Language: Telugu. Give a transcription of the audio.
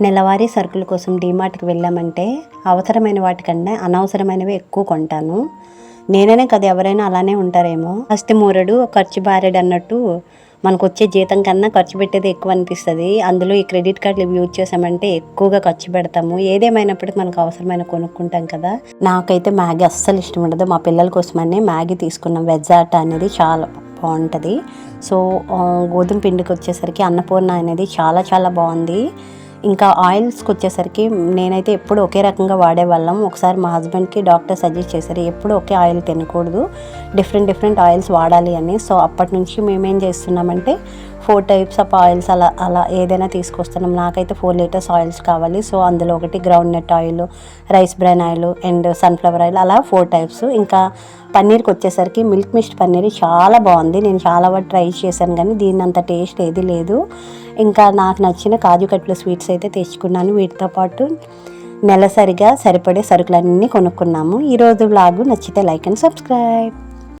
నెలవారీ సరుకుల కోసం డీమార్ట్కి వెళ్ళామంటే అవసరమైన వాటికన్నా అనవసరమైనవి ఎక్కువ కొంటాను. నేననే కదా ఎవరైనా అలానే ఉంటారేమో. అస్తి మూరడు ఖర్చు బారెడు అన్నట్టు మనకు వచ్చే జీతం కన్నా ఖర్చు పెట్టేది ఎక్కువ అనిపిస్తుంది. అందులో ఈ క్రెడిట్ కార్డులు యూజ్ చేసామంటే ఎక్కువగా ఖర్చు పెడతాము. ఏదేమైనప్పటికీ మనకు అవసరమైన కొనుక్కుంటాం కదా. నాకైతే మ్యాగీ అస్సలు ఇష్టం ఉండదు. మా పిల్లల కోసమనే మ్యాగీ తీసుకున్నాం. వెజ్ ఆట అనేది చాలా బాగుంటుంది. సో గోధుమ పిండికి వచ్చేసరికి అన్నపూర్ణ అనేది చాలా చాలా బాగుంది. ఇంకా ఆయిల్స్కి వచ్చేసరికి నేనైతే ఎప్పుడు ఒకే రకంగా వాడేవాళ్ళం ఒకసారి మా హస్బెండ్కి డాక్టర్ సజెస్ట్ చేశారు ఎప్పుడు ఒకే ఆయిల్ తినకూడదు డిఫరెంట్ డిఫరెంట్ ఆయిల్స్ వాడాలి అని. సో అప్పటి నుంచి మేమేం చేస్తున్నామంటే ఫోర్ టైప్స్ ఆఫ్ ఆయిల్స్ అలా అలా ఏదైనా తీసుకొస్తున్నాం. నాకైతే ఫోర్ లీటర్స్ ఆయిల్స్ కావాలి. సో అందులో ఒకటి groundnut oil rice bran oil and sunflower oil అలా ఫోర్ టైప్స్. ఇంకా పన్నీర్కి వచ్చేసరికి మిల్క్ మిస్ట్ పన్నీర్ చాలా బాగుంది. నేను చాలా వాటి ట్రై చేశాను కానీ దీని అంత టేస్ట్ ఏది లేదు. ఇంకా నాకు నచ్చిన కాజు కట్ల స్వీట్స్ అయితే తెచ్చుకున్నాను. వీటితో పాటు నెలసరిగా సరిపడే సరుకులన్నీ కొనుక్కున్నాము. ఈరోజు బ్లాగు నచ్చితే లైక్ అండ్ సబ్స్క్రైబ్.